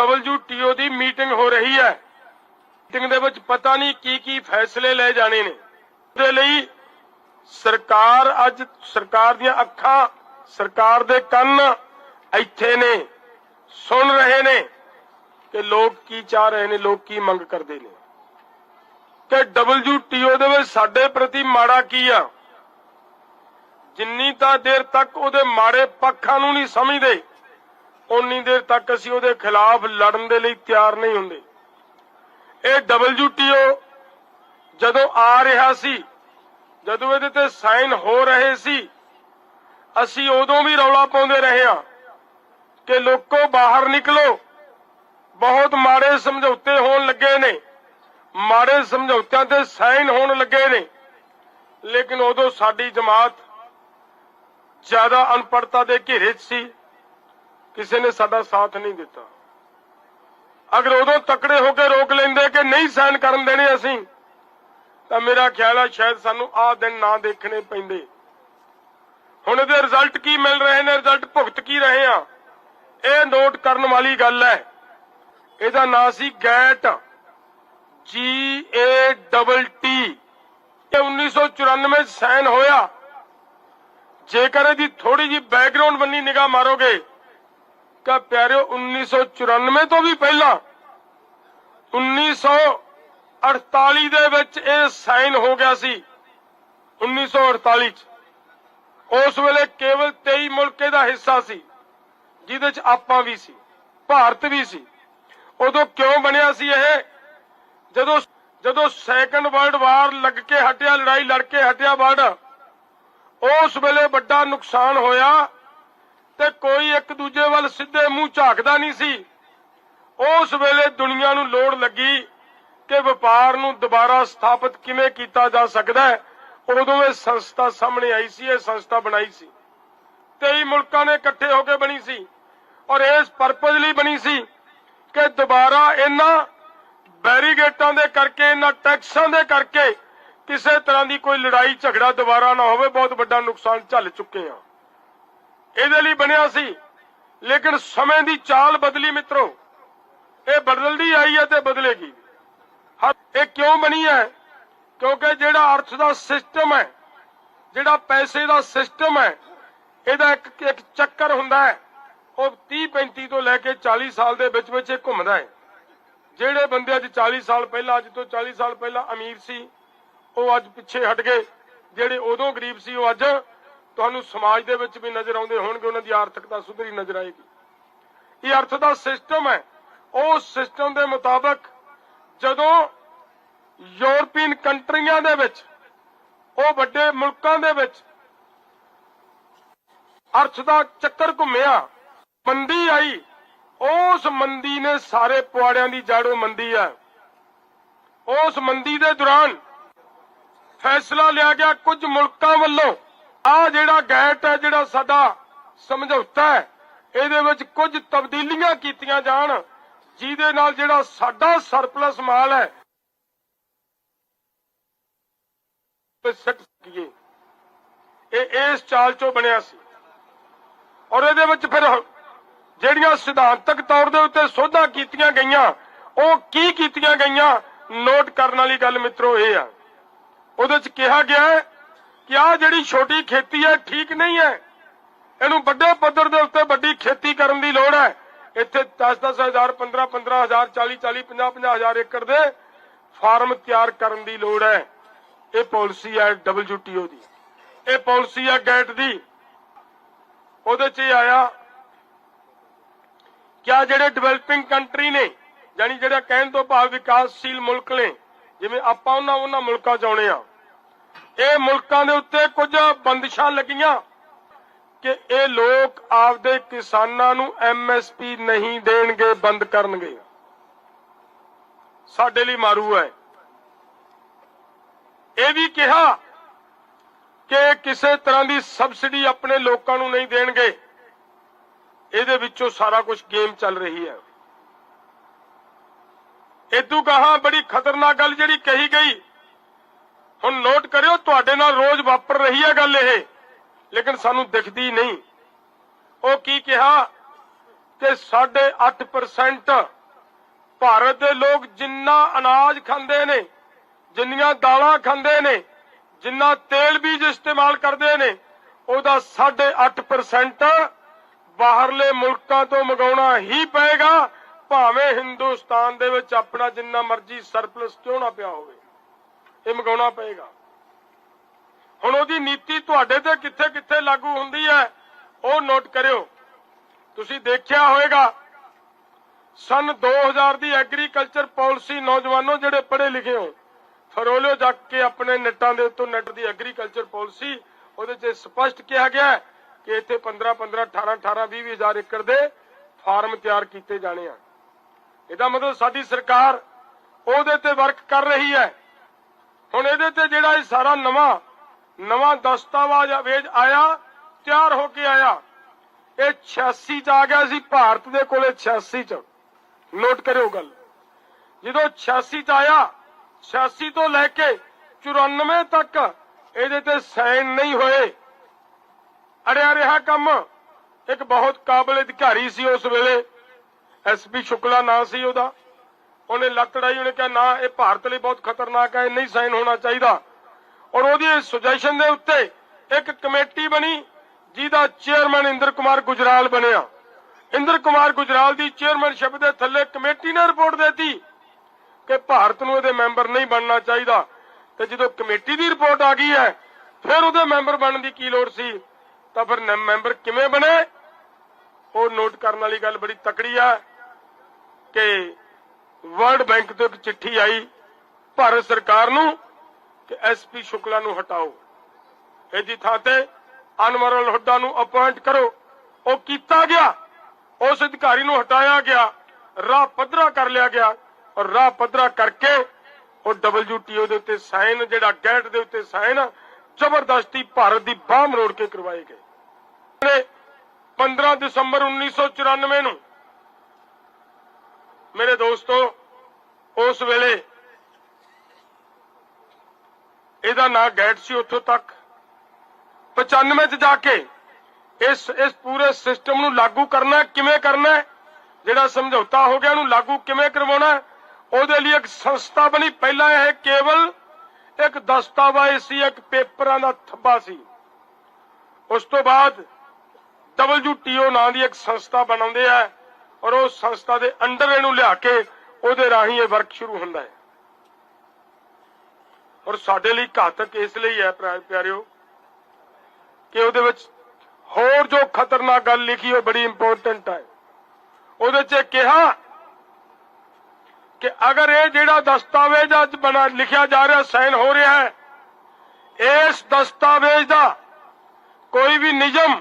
WTO ਦੀ meeting ਹੋ ਰਹੀ ਹੈ। ਮੀਟਿੰਗ ਦੇ ਵਿੱਚ ਪਤਾ ਨਹੀਂ ਕੀ ਕੀ ਫੈਸਲੇ ਲਏ ਜਾਣੇ ਨੇ। ਉਹਦੇ ਲਈ ਸਰਕਾਰ ਅੱਜ ਸਰਕਾਰ ਦੀਆਂ ਅੱਖਾਂ ਸਰਕਾਰ ਦੇ ਕੰਨ ਇੱਥੇ ਨੇ, ਸੁਣ ਰਹੇ ਨੇ ਕਿ ਲੋਕ ਕੀ ਚਾਹ ਰਹੇ ਨੇ, ਲੋਕ ਕੀ ਮੰਗ ਕਰਦੇ ਨੇ। ਕਿ WTO ਦੇ ਵਿੱਚ ਸਾਡੇ ਪ੍ਰਤੀ ਮਾੜਾ ਕੀ ਆ? ਜਿੰਨੀ ਤਾਂ ਦੇਰ ਤੱਕ ਉਹਦੇ ਮਾੜੇ ਪੱਖਾਂ ਨੂੰ ਨਹੀਂ ਸਮਝਦੇ ਉਨੀ ਦੇਰ ਤੱਕ ਅਸੀਂ ਉਹਦੇ ਖਿਲਾਫ ਲੜਨ ਦੇ ਲਈ ਤਿਆਰ ਨਹੀਂ ਹੁੰਦੇ। ਇਹ WTO ਜਦੋਂ ਆ ਰਿਹਾ ਸੀ, ਜਦੋਂ ਇਹਦੇ ਤੇ ਸਾਈਨ ਹੋ ਰਹੇ ਸੀ, ਅਸੀਂ ਉਦੋਂ ਵੀ ਰੌਲਾ ਪਾਉਂਦੇ ਰਹੇ ਹਾਂ ਕਿ ਲੋਕੋ ਬਾਹਰ ਨਿਕਲੋ। ਬਹੁਤ ਮਾੜੇ ਸਮਝੌਤੇ ਹੋਣ ਲੱਗੇ ਨੇ। ਮਾੜੇ ਸਮਝੌਤਿਆਂ ਤੇ ਸਾਈਨ ਹੋਣ ਲੱਗੇ ਨੇ। ਲੇਕਿਨ ਉਦੋਂ ਸਾਡੀ ਜਮਾਤ ਜ਼ਿਆਦਾ ਅਨਪੜਤਾ ਦੇ ਘੇਰੇ 'ਚ ਸੀ। ਕਿਸੇ ਨੇ ਸਾਡਾ ਸਾਥ ਨਹੀਂ ਦਿੱਤਾ। ਅਗਰ ਉਦੋਂ ਤਕੜੇ ਹੋ ਕੇ ਰੋਕ ਲੈਂਦੇ ਕਿ ਨਹੀਂ ਸਾਈਨ ਕਰਨ ਦੇਣੇ ਅਸੀਂ, ਤਾਂ ਮੇਰਾ ਖਿਆਲ ਆ ਸ਼ਾਇਦ ਸਾਨੂੰ ਆਹ ਦਿਨ ਨਾ ਦੇਖਣੇ ਪੈਂਦੇ। ਹੁਣ ਇਹਦੇ ਰਿਜ਼ਲਟ ਕੀ ਮਿਲ ਰਹੇ ਨੇ? ਰਿਜ਼ਲਟ ਭੁਗਤ ਕੀ ਰਹੇ ਆ? ਇਹ ਨੋਟ ਕਰਨ ਵਾਲੀ ਗੱਲ ਹੈ। ਇਹਦਾ ਨਾਂ ਸੀ ਗੈਟ ਜੀ ਏ ਡਬਲ ਟੀ ਇਹ 1994 ਚ ਸਾਈਨ ਹੋਇਆ। ਜੇਕਰ ਇਹਦੀ ਥੋੜੀ ਜੀ ਬੈਕਗ੍ਰਾਉਂਡ ਬੰਨੀ ਨਿਗਾਹ ਮਾਰੋਗੇ ਕਾ ਪਿਆਰਿਓ 1994 ਤੋਂ ਵੀ ਪਹਿਲਾਂ 1948 ਦੇ ਵਿੱਚ ਇਹ ਸਾਈਨ ਹੋ ਗਿਆ ਸੀ 1948 ਚ। ਉਸ ਵੇਲੇ ਕੇਵਲ 23 ਮੁਲਕ ਦਾ ਹਿੱਸਾ ਸੀ, ਜਿਹਦੇ ਚ ਆਪਾਂ ਵੀ ਸੀ, ਭਾਰਤ ਵੀ ਸੀ। ਉਦੋਂ ਕਿਉਂ ਬਣਿਆ ਸੀ ਇਹ? ਜਦੋਂ ਜਦੋਂ ਸੈਕੰਡ ਵਰਲਡ ਵਾਰ ਲੱਗ ਕੇ ਹਟਿਆ, ਲੜਾਈ ਲੜ ਕੇ ਹਟਿਆ ਵਰਲਡ ਉਸ ਵੇਲੇ ਵੱਡਾ ਨੁਕਸਾਨ ਹੋਇਆ ਤੇ ਕੋਈ ਇੱਕ ਦੂਜੇ ਵੱਲ ਸਿੱਧੇ ਮੂੰਹ ਝਾਕਦਾ ਨਹੀਂ ਸੀ। ਉਸ ਵੇਲੇ ਦੁਨੀਆ ਨੂੰ ਲੋੜ ਲੱਗੀ ਕਿ ਵਪਾਰ ਨੂੰ ਦੁਬਾਰਾ ਸਥਾਪਿਤ ਕਿਵੇਂ ਕੀਤਾ ਜਾ ਸਕਦਾ ਹੈ। ਉਦੋਂ ਇਹ ਸੰਸਥਾ ਸਾਹਮਣੇ ਆਈ ਸੀ, ਇਹ ਸੰਸਥਾ ਬਣਾਈ ਸੀ। 23 ਮੁਲਕਾਂ ਨੇ ਇਕੱਠੇ ਹੋ ਕੇ ਬਣੀ ਸੀ ਔਰ ਇਸ ਪਰਪਸ ਲਈ ਬਣੀ ਸੀ ਕਿ ਦੁਬਾਰਾ ਇਹਨਾਂ ਬੈਰੀਗੇਟਾਂ ਦੇ ਕਰਕੇ, ਇਹਨਾਂ ਟੈਕਸਾਂ ਦੇ ਕਰਕੇ ਕਿਸੇ ਤਰ੍ਹਾਂ ਦੀ ਕੋਈ ਲੜਾਈ ਝਗੜਾ ਦੁਬਾਰਾ ਨਾ ਹੋਵੇ, ਬਹੁਤ ਵੱਡਾ ਨੁਕਸਾਨ ਝੱਲ ਚੁੱਕੇ ਆ। ਇਹਦੇ ਲਈ ਬਣਿਆ ਸੀ। ਲੇਕਿਨ ਸਮੇਂ ਦੀ ਚਾਲ ਬਦਲੀ ਮਿੱਤਰੋ, ਇਹ ਬਦਲਦੀ ਆਈ ਹੈ ਤੇ ਬਦਲੇਗੀ। ਇਹ ਕਿਉਂ ਬਣੀ ਹੈ? ਕਿਉਂਕਿ ਜਿਹੜਾ ਅਰਥ ਦਾ ਸਿਸਟਮ ਹੈ, ਜਿਹੜਾ ਪੈਸੇ ਦਾ ਸਿਸਟਮ ਹੈ, ਇਹਦਾ ਇੱਕ ਇੱਕ ਚੱਕਰ ਹੁੰਦਾ ਹੈ। ਉਹ 30 35 ਤੋਂ ਲੈ ਕੇ 40 ਸਾਲ ਦੇ ਵਿੱਚ ਵਿੱਚ ਇਹ ਘੁੰਮਦਾ ਹੈ। ਜਿਹੜੇ ਬੰਦੇ ਅੱਜ 40 ਸਾਲ ਪਹਿਲਾਂ, ਅੱਜ ਤੋਂ 40 ਸਾਲ ਪਹਿਲਾਂ ਅਮੀਰ ਸੀ, ਉਹ ਅੱਜ ਪਿੱਛੇ ਹਟ ਗਏ। ਜਿਹੜੇ ਉਦੋਂ ਗਰੀਬ ਸੀ, ਉਹ ਅੱਜ ਤੁਹਾਨੂੰ ਸਮਾਜ ਦੇ ਵਿੱਚ ਵੀ ਨਜ਼ਰ ਆਉਂਦੇ ਹੋਣਗੇ, ਉਹਨਾਂ ਦੀ ਆਰਥਿਕਤਾ ਸੁਧਰੀ ਨਜ਼ਰ ਆਏਗੀ। ਇਹ ਅਰਥ ਦਾ ਸਿਸਟਮ ਹੈ। ਉਸ ਸਿਸਟਮ ਦੇ ਮੁਤਾਬਕ ਜਦੋਂ ਯੂਰਪੀਅਨ ਕੰਟਰੀਆਂ ਦੇ ਵਿੱਚ, ਉਹ ਵੱਡੇ ਮੁਲਕਾਂ ਦੇ ਵਿੱਚ ਅਰਥ ਦਾ ਚੱਕਰ ਘੁੰਮਿਆ, ਮੰਦੀ ਆਈ, ਉਸ ਮੰਦੀ ਨੇ ਸਾਰੇ ਪੁਆੜਿਆਂ ਦੀ ਜੜੋਂ ਮੰਦੀ ਆ ਉਸ ਮੰਦੀ ਦੇ ਦੌਰਾਨ ਫੈਸਲਾ ਲਿਆ ਗਿਆ ਕੁਝ ਮੁਲਕਾਂ ਵੱਲੋਂ। ਆ ਜਿਹੜਾ ਗੈਟ ਹੈ, ਜਿਹੜਾ ਸਾਡਾ ਸਮਝੌਤਾ ਹੈ, ਇਹਦੇ ਵਿੱਚ ਕੁਝ ਤਬਦੀਲੀਆਂ ਕੀਤੀਆਂ ਜਾਣ, ਜਿਹਦੇ ਨਾਲ ਜਿਹੜਾ ਸਾਡਾ ਸਰਪਲਸ ਮਾਲ ਹੈ ਸਿੱਟ ਸਕੀਏ। ਇਹ ਇਸ ਚਾਲ ਚੋਂ ਬਣਿਆ ਸੀ। ਔਰ ਇਹਦੇ ਵਿੱਚ ਫਿਰ ਜਿਹੜੀਆਂ ਸਿਧਾਂਤਕ ਤੌਰ ਦੇ ਉੱਤੇ ਸੋਧਾਂ ਕੀਤੀਆਂ ਗਈਆਂ, ਉਹ ਕੀ ਕੀਤੀਆਂ ਗਈਆਂ, ਨੋਟ ਕਰਨ ਵਾਲੀ ਗੱਲ ਮਿੱਤਰੋ ਇਹ ਆ। ਉਹਦੇ ਚ ਕਿਹਾ ਗਿਆ ਹੈ ਕਿ ਆ ਜਿਹੜੀ ਛੋਟੀ ਖੇਤੀ ਹੈ, ਠੀਕ ਨਹੀਂ ਹੈ? ਇਹਨੂੰ ਵੱਡੇ ਪੱਧਰ ਦੇ ਉੱਤੇ ਵੱਡੀ ਖੇਤੀ ਕਰਨ ਦੀ ਲੋੜ ਹੈ। ਇੱਥੇ 10-10 ਹਜ਼ਾਰ 15-15 ਹਜ਼ਾਰ 40-40 50-50 ਹਜ਼ਾਰ ਏਕੜ ਦੇ ਫਾਰਮ ਤਿਆਰ ਕਰਨ ਦੀ ਲੋੜ ਹੈ। ਇਹ ਪਾਲਿਸੀ ਹੈ WTO ਦੀ। ਇਹ ਪਾਲਿਸੀ ਹੈ ਗੈਟ ਦੀ। ਉਹਦੇ 'ਚ ਇਹ ਆਇਆ, ਕਿਆ ਜਿਹੜੇ ਡਿਵੈਲਪਿੰਗ ਕੰਟਰੀ ਨੇ, ਯਾਨੀ ਜਿਹੜਾ ਕਹਿਣ ਤੋਂ ਭਾਵ ਵਿਕਾਸਸ਼ੀਲ ਮੁਲਕ ਨੇ, ਜਿਵੇਂ ਆਪਾਂ ਉਹਨਾਂ ਉਹਨਾਂ ਮੁਲਕਾਂ 'ਚ ਆਉਣੇ ਆ। ਇਹ ਮੁਲਕਾਂ ਦੇ ਉੱਤੇ ਕੁਝ ਬੰਦਸ਼ਾਂ ਲੱਗੀਆਂ ਕਿ ਇਹ ਲੋਕ ਆਪਦੇ ਕਿਸਾਨਾਂ ਨੂੰ ਐਮਐਸਪੀ ਨਹੀਂ ਦੇਣਗੇ, ਬੰਦ ਕਰਨਗੇ। ਸਾਡੇ ਲਈ ਮਾਰੂ ਹੈ। ਇਹ ਵੀ ਕਿਹਾ ਕਿ ਕਿਸੇ ਤਰ੍ਹਾਂ ਦੀ ਸਬਸਿਡੀ ਆਪਣੇ ਲੋਕਾਂ ਨੂੰ ਨਹੀਂ ਦੇਣਗੇ। ਇਹਦੇ ਵਿੱਚੋਂ ਸਾਰਾ ਕੁਝ ਗੇਮ ਚੱਲ ਰਹੀ ਹੈ। ਇਦੋਂ ਕਹਾ ਬੜੀ ਖਤਰਨਾਕ ਗੱਲ ਜਿਹੜੀ ਕਹੀ ਗਈ ਹੁਣ ਨੋਟ ਕਰਿਓ, ਤੁਹਾਡੇ ਨਾਲ ਰੋਜ਼ ਵਾਪਰ ਰਹੀ ਹੈ ਗੱਲ ਇਹ। ਲੇਕਿਨ ਸਾਨੂੰ ਦਿਖਦੀ ਨਹੀਂ। ਉਹ ਕੀ ਕਿਹਾ ਕਿ 8.5% ਭਾਰਤ ਦੇ ਲੋਕ ਜਿੰਨਾ ਅਨਾਜ ਖਾਂਦੇ ਨੇ, ਜਿੰਨੀਆਂ ਦਾਲਾਂ ਖਾਂਦੇ ਨੇ, ਜਿੰਨਾ ਤੇਲ ਬੀਜ ਇਸਤੇਮਾਲ ਕਰਦੇ ਨੇ, ਉਹਦਾ 8.5% ਬਾਹਰਲੇ ਮੁਲਕਾਂ ਤੋਂ ਮੰਗਾਉਣਾ ਹੀ ਪਏਗਾ, ਭਾਵੇਂ ਹਿੰਦੁਸਤਾਨ ਦੇ ਵਿੱਚ ਆਪਣਾ ਜਿੰਨਾ ਮਰਜ਼ੀ ਸਰਪਲਸ ਕਿਉਂ ਨਾ ਪਿਆ ਹੋਵੇ। ਇਹ ਮੰਗਾਉਣਾ ਪਏਗਾ। ਹੁਣ ਉਹਦੀ ਨੀਤੀ ਤੁਹਾਡੇ ਤੇ ਕਿੱਥੇ ਕਿੱਥੇ ਲਾਗੂ ਹੁੰਦੀ ਹੈ, ਉਹ ਨੋਟ ਕਰਿਓ। ਤੁਸੀਂ ਦੇਖਿਆ ਹੋਵੇਗਾ ਸਨ 2000 ਦੀ ਐਗਰੀਕਲਚਰ ਪਾਲਿਸੀ ਨੌਜਵਾਨੋ ਜਿਹੜੇ ਪੜ੍ਹੇ ਲਿਖੇ ਹੋ ਫਰੋਲਿਓ ਜਾ ਕੇ ਆਪਣੇ ਨੈਟਾਂ ਦੇ ਉੱਤੋਂ ਨੈਟ ਦੀ ਐਗਰੀਕਲਚਰ ਪਾਲਿਸੀ, ਉਹਦੇ 'ਚ ਸਪਸ਼ਟ ਕਿਹਾ ਗਿਆ ਹੈ ਕਿ ਇੱਥੇ 15 15 18 18 20 ਹਜ਼ਾਰ ਏਕੜ ਦੇ ਫਾਰਮ ਤਿਆਰ ਕੀਤੇ ਜਾਣੇ ਆ। ਇਹਦਾ ਮਤਲਬ ਸਾਡੀ ਸਰਕਾਰ ਉਹਦੇ ਤੇ ਵਰਕ ਕਰ ਰਹੀ ਹੈ। ਹੁਣ ਇਹਦੇ ਤੇ ਜਿਹੜਾ ਇਹ ਸਾਰਾ ਨਵਾਂ ਨਵਾਂ ਦਸਤਾਵੇਜ਼ ਆਇਆ, ਤਿਆਰ ਹੋ ਕੇ ਆਇਆ। ਇਹ 86 ਚ ਆ ਗਿਆ ਸੀ, ਭਾਰਤ ਦੇ ਕੋਲੇ 86 ਚ। ਨੋਟ ਕਰਿਓ ਗੱਲ। ਜਦੋਂ 86 ਚ ਆਇਆ 86 ਤੋਂ ਲੈ ਕੇ 94 ਤੱਕ ਇਹਦੇ ਤੇ ਸਾਈਨ ਨਹੀਂ ਹੋਏ। ਅੜਿਆ ਰਿਹਾ ਕੰਮ। ਇੱਕ ਬਹੁਤ ਕਾਬਲ ਅਧਿਕਾਰੀ ਸੀ ਉਸ ਵੇਲੇ। ਐਸਪੀ ਸ਼ੁਕਲਾ ਨਾਂ ਸੀ ਉਹਦਾ। ਉਹਨੇ ਲੱਤ ਅੜਾਈ ਉਹਨੇ ਕਿਹਾ, ਨਾ, ਇਹ ਭਾਰਤ ਲਈ ਬਹੁਤ ਖਤਰਨਾਕ ਹੈ ਇਹ ਨਹੀਂ ਸਾਈਨ ਹੋਣਾ ਚਾਹੀਦਾ। ਔਰ ਉਹਦੀ ਸੁਜੈਸ਼ਨ ਦੇ ਉੱਤੇ ਇੱਕ ਕਮੇਟੀ ਬਣੀ, ਜਿਹਦਾ ਚੇਅਰਮੈਨ ਇੰਦਰ ਕੁਮਾਰ ਗੁਜਰਾਲ ਬਣਿਆ। ਇੰਦਰ ਕੁਮਾਰ ਗੁਜਰਾਲ ਦੀ ਚੇਅਰਮੈਨਸ਼ਿਪ ਦੇ ਥੱਲੇ ਕਮੇਟੀ ਨੇ ਰਿਪੋਰਟ ਦਿੱਤੀ ਕਿ ਭਾਰਤ ਨੂੰ ਇਹਦੇ ਮੈਂਬਰ ਨਹੀਂ ਬਣਨਾ ਚਾਹੀਦਾ। ਤੇ ਜਦੋਂ ਕਮੇਟੀ ਦੀ ਰਿਪੋਰਟ ਆ ਗਈ ਹੈ, ਫਿਰ ਉਹਦੇ ਮੈਂਬਰ ਬਣਨ ਦੀ ਕੀ ਲੋੜ ਸੀ? ਤਾਂ ਫਿਰ ਮੈਂਬਰ ਕਿਵੇਂ ਬਣੇ? ਉਹ ਨੋਟ ਕਰਨ ਵਾਲੀ ਗੱਲ ਬੜੀ ਤਕੜੀ ਆ ਕਿ ਵਰਲਡ ਬੈਂਕ ਤੋਂ ਇੱਕ ਚਿੱਠੀ ਆਈ ਭਾਰਤ ਸਰਕਾਰ ਨੂੰ ਕਿ ਐਸਪੀ ਸ਼ੁਕਲਾ ਨੂੰ ਹਟਾਓ। ਇਹਦੀ ਥਾਂ ਤੇ ਅਨਵਰਲ ਹੁੱਡਾ ਨੂੰ ਅਪਾਇੰਟ ਕਰੋ। ਉਹ ਕੀਤਾ ਗਿਆ। ਉਸ ਅਧਿਕਾਰੀ ਨੂੰ ਹਟਾਇਆ ਗਿਆ। ਰਾਹ ਪੱਧਰਾ ਕਰ ਲਿਆ ਗਿਆ ਔਰ ਰਾਹ ਪੱਧਰਾ ਕਰਕੇ ਉਹ WTO ਦੇ ਉੱਤੇ ਸਾਈਨ, ਜਿਹੜਾ ਗੈਟ ਦੇ ਉੱਤੇ ਸਾਈਨ, ਜ਼ਬਰਦਸਤੀ ਭਾਰਤ ਦੀ ਬਾਹ ਮਰੋੜ ਕੇ ਕਰਵਾਏ ਗਏ। ਨੇ 15 ਦਸੰਬਰ 1994 ਨੂੰ ਮੇਰੇ ਦੋਸਤੋ, ਉਸ ਵੇਲੇ ਇਹਦਾ ਨਾਂ ਗੈਟ ਸੀ ਉੱਥੋਂ ਤੱਕ। 95 ਚ ਜਾ ਕੇ ਇਸ ਇਸ ਪੂਰੇ ਸਿਸਟਮ ਨੂੰ ਲਾਗੂ ਕਰਨਾ ਕਿਵੇਂ ਕਰਨਾ ਜਿਹੜਾ ਸਮਝੌਤਾ ਹੋ ਗਿਆ, ਉਹਨੂੰ ਲਾਗੂ ਕਿਵੇਂ ਕਰਵਾਉਣਾ ਹੈ? ਉਹਦੇ ਲਈ ਇੱਕ ਸੰਸਥਾ ਬਣੀ। ਪਹਿਲਾਂ ਇਹ ਕੇਵਲ ਇੱਕ ਦਸਤਾਵੇਜ਼ ਸੀ, ਇੱਕ ਪੇਪਰਾਂ ਦਾ ਥੱਬਾ ਸੀ। ਉਸ ਤੋਂ ਬਾਅਦ WTO ਨਾਂ ਦੀ ਇੱਕ ਸੰਸਥਾ ਬਣਾਉਂਦੇ ਆ। ਔਰ ਉਹ ਸੰਸਥਾ ਦੇ ਅੰਡਰ ਇਹਨੂੰ ਲਿਆ ਕੇ ਉਹਦੇ ਰਾਹੀਂ ਇਹ ਵਰਕ ਸ਼ੁਰੂ ਹੁੰਦਾ ਹੈ। ਔਰ ਸਾਡੇ ਲਈ ਘਾਤਕ ਇਸ ਲਈ ਹੈ ਪਿਆ- ਪਿਆਰਿਓ, ਕਿ ਉਹਦੇ ਵਿੱਚ ਹੋਰ ਜੋ ਖਤਰਨਾਕ ਗੱਲ ਲਿਖੀ ਉਹ ਬੜੀ ਇੰਪੋਰਟੈਂਟ ਹੈ। ਉਹਦੇ 'ਚ ਇਹ ਕਿਹਾ ਕਿ ਅਗਰ ਇਹ ਜਿਹੜਾ ਦਸਤਾਵੇਜ਼ ਅੱਜ ਬਣਾ ਲਿਖਿਆ ਜਾ ਰਿਹਾ, ਸਾਈਨ ਹੋ ਰਿਹਾ ਹੈ, ਇਸ ਦਸਤਾਵੇਜ਼ ਦਾ ਕੋਈ ਵੀ ਨਿਯਮ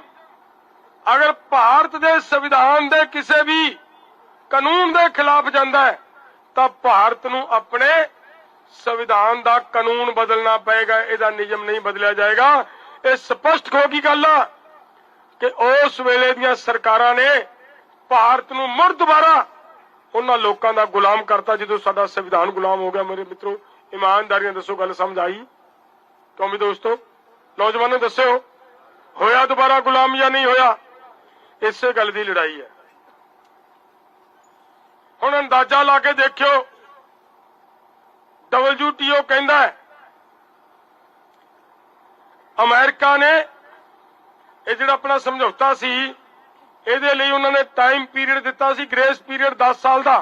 ਅਗਰ ਭਾਰਤ ਦੇ ਸੰਵਿਧਾਨ ਦੇ ਕਿਸੇ ਵੀ ਕਾਨੂੰਨ ਦੇ ਖਿਲਾਫ ਜਾਂਦਾ ਹੈ, ਤਾਂ ਭਾਰਤ ਨੂੰ ਆਪਣੇ ਸੰਵਿਧਾਨ ਦਾ ਕਾਨੂੰਨ ਬਦਲਣਾ ਪਏਗਾ, ਇਹਦਾ ਨਿਯਮ ਨਹੀਂ ਬਦਲਿਆ ਜਾਏਗਾ। ਇਹ ਸਪਸ਼ਟ ਹੋ ਗਈ ਗੱਲ ਆ ਕਿ ਉਸ ਵੇਲੇ ਦੀਆਂ ਸਰਕਾਰਾਂ ਨੇ ਭਾਰਤ ਨੂੰ ਮੁੜ ਦੁਬਾਰਾ ਉਹਨਾਂ ਲੋਕਾਂ ਦਾ ਗੁਲਾਮ ਕਰਤਾ, ਜਦੋਂ ਸਾਡਾ ਸੰਵਿਧਾਨ ਗੁਲਾਮ ਹੋ ਗਿਆ। ਮੇਰੇ ਮਿੱਤਰੋ, ਇਮਾਨਦਾਰੀਆਂ ਦੱਸੋ, ਗੱਲ ਸਮਝ ਆਈ? ਕਿਉਂ ਵੀ ਦੋਸਤੋ, ਨੌਜਵਾਨੋ ਦੱਸਿਓ, ਹੋਇਆ ਦੁਬਾਰਾ ਗੁਲਾਮ ਜਾਂ ਨਹੀਂ ਹੋਇਆ? ਇਸੇ ਗੱਲ ਦੀ ਲੜਾਈ ਹੈ। ਹੁਣ ਅੰਦਾਜ਼ਾ ਲਾ ਕੇ ਦੇਖਿਓ WTO ਕਹਿੰਦਾ ਹੈ, ਅਮਰੀਕਾ ਨੇ ਇਹ ਜਿਹੜਾ ਆਪਣਾ ਸਮਝੌਤਾ ਸੀ, ਇਹਦੇ ਲਈ ਉਹਨਾਂ ਨੇ ਟਾਈਮ ਪੀਰੀਅਡ ਦਿੱਤਾ ਸੀ ਗ੍ਰੇਸ ਪੀਰੀਅਡ 10 ਸਾਲ ਦਾ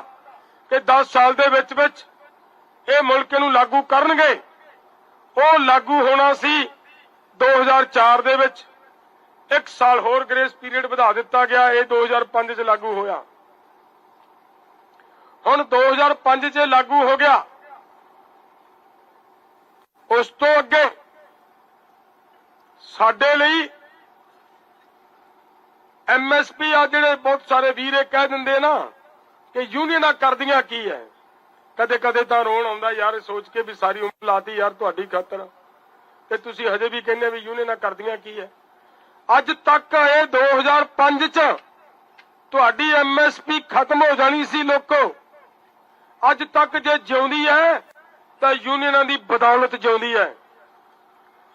ਕਿ 10 ਸਾਲ ਦੇ ਵਿੱਚ ਵਿੱਚ ਇਹ ਮੁਲਕ ਨੂੰ ਲਾਗੂ ਕਰਨਗੇ। ਉਹ ਲਾਗੂ ਹੋਣਾ ਸੀ 2004 ਦੇ ਵਿੱਚ। ਇੱਕ ਸਾਲ ਹੋਰ ਗ੍ਰੇਸ ਪੀਰੀਅਡ ਵਧਾ ਦਿੱਤਾ ਗਿਆ, ਇਹ 2005 ਚ ਲਾਗੂ ਹੋਇਆ। ਹੁਣ 2005 ਚ ਲਾਗੂ ਹੋ ਗਿਆ। ਉਸ ਤੋਂ ਅੱਗੇ ਸਾਡੇ ਲਈ ਐਮਐਸਪੀ ਆ ਜਿਹੜੇ ਬਹੁਤ ਸਾਰੇ ਵੀਰੇ ਕਹਿ ਦਿੰਦੇ ਨਾ ਕਿ ਯੂਨੀਅਨਾਂ ਕਰਦੀਆਂ ਕੀ ਹੈ ਕਦੇ ਕਦੇ ਤਾਂ ਰੋਣ ਆਉਂਦਾ ਯਾਰ ਸੋਚ ਕੇ ਵੀ ਸਾਰੀ ਉਮਰ ਲਾਤੀ ਯਾਰ ਤੁਹਾਡੀ ਖਾਤਰ। ਤੇ ਤੁਸੀਂ ਹਜੇ ਵੀ ਕਹਿੰਦੇ ਵੀ ਯੂਨੀਅਨਾਂ ਕਰਦੀਆਂ ਕੀ ਹੈ ਅੱਜ ਤੱਕ ਇਹ 2005 ਚ ਤੁਹਾਡੀ ਐਮਐਸਪੀ ਖਤਮ ਹੋ ਜਾਣੀ ਸੀ ਲੋਕੋ। ਅੱਜ ਤੱਕ ਜੇ ਜਿਉਂਦੀ ਹੈ, ਤਾਂ ਯੂਨੀਅਨਾਂ ਦੀ ਬਦੌਲਤ ਜਿਉਂਦੀ ਹੈ।